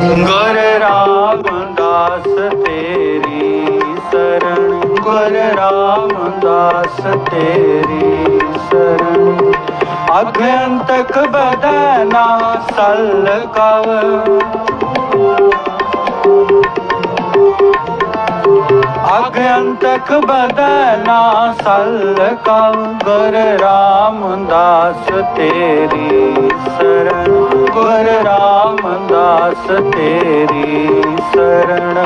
ਗੁਰ ਰਾਮਦਾਸ ਤੇਰੀ ਸਰਣ ਗੁਰ ਰਾਮਦਾਸ ਤੇਰੀ ਸਰਣ ਅਗੰਤਕ ਬਦਨਾ ਸਲ ਕਵ। ਅਗੰਤਕ ਬਦਨਾ ਸਲ ਕਵ। ਗੁਰ ਰਾਮਦਾਸ ਤੇਰੀ ਸਰਣ ਰਾਮਦਾਸ ਤੇਰੀ ਸਰਣ।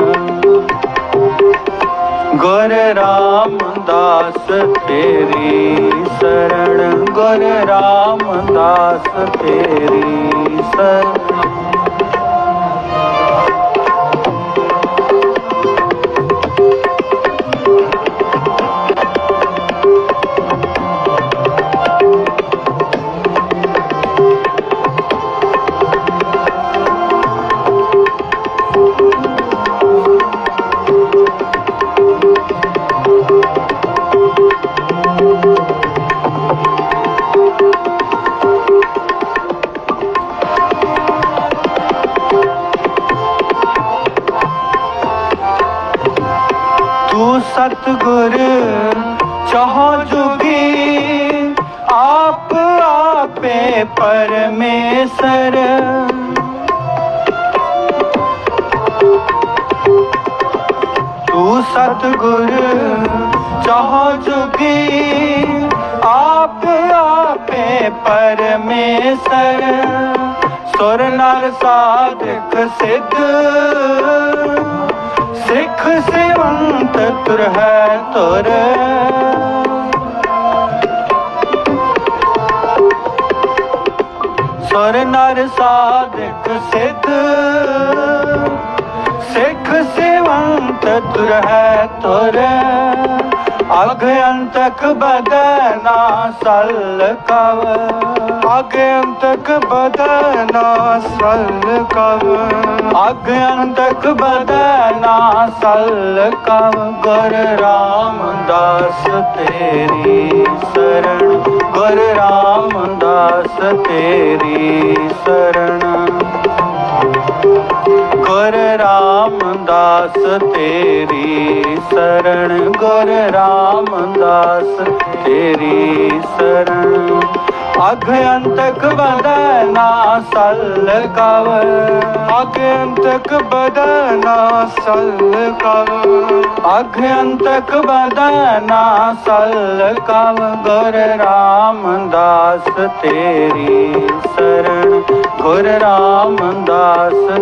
ਗੁਰ ਰਾਮਦਾਸ ਤੇਰੀ ਸਰਣ। ਗੁਰ ਰਾਮਦਾਸ ਤੇਰੀ ਸਰਣ। ਸਤਗੁਰ ਚਾਹੋ ਜੁਗੀ ਆਪ ਆਪੇ ਪਰਮੇਸ਼ਰ ਤੂੰ ਸਤਗੁਰ ਚਾਹੋ ਜੁਗੀ ਆਪ ਆਪੇ ਪਰਮੇਸ਼ਰ ਸੁਰ ਨਰ ਸਾਧਕ ਸਿੱਧ ਤੁਰ ਹੈ ਤੁਰ ਸੁਰ ਨਰ ਸਾਧਕ ਸਿੱਧ ਸਿੱਖ ਸਿਵੰਤ ਤੁਰ ਹੈ ਤੁਰ ਅਗ ਅੰਤਕ ਬਦਨਾ ਸਲ ਕਵ। ਅਗ ਅੰਤਕ ਬਦਨਾ ਸਲ ਕਵ। ਅਗ ਅੰਤਕ ਬਦਨਾ ਸਲ ਕਵ ਗੁਰ ਰਾਮਦਾਸ ਤੇਰੀ ਸਰਣ ਗੁਰ ਰਾਮਦਾਸ ਤੇਰੀ ਸਰਣ ਗੁਰ ਰਾਮਦਾਸ ਤੇਰੀ ਸਰਣ ਗੁਰ ਰਾਮਦਾਸ ਤੇਰੀ ਸਰਣ ਅਗ ਅੰਤਕ ਬਦਨਾ ਸਲ ਕਵ, ਅਗ ਅੰਤਕ ਬਦਨਾ ਸਲ ਕਵ, ਅਗ ਅੰਤਕ ਬਦਨਾ ਸਲ ਕਵ, ਗੁਰ ਰਾਮਦਾਸ ਤੇਰੀ ਸਰਣ ਗੁਰ ਰਾਮਦਾਸ